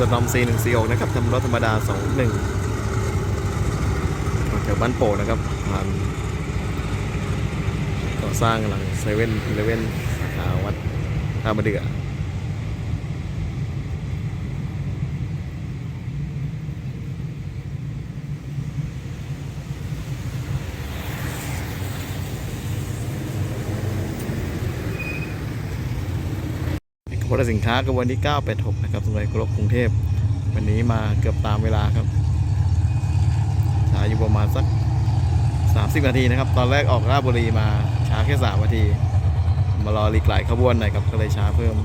สตอม C146 นะครับทำรถธรรมดา21ออกจากบ้านโป่งนะครับผ่านก่อสร้างหลังเซเว่นเลเว่นสาขาวัดท่ามาเดือ ขบวนสินค้ากระบวนที่ 986 นะครับสมัยกรบกรุงเทพ วันนี้มาเกือบตามเวลาครับช้าอยู่ประมาณสัก 30 นาทีนะครับ ตอนแรกออกราชบุรีมาช้าแค่ 3 นาที มารอรีกหลายขบวนหน่อยครับก็เลยช้าเพิ่ม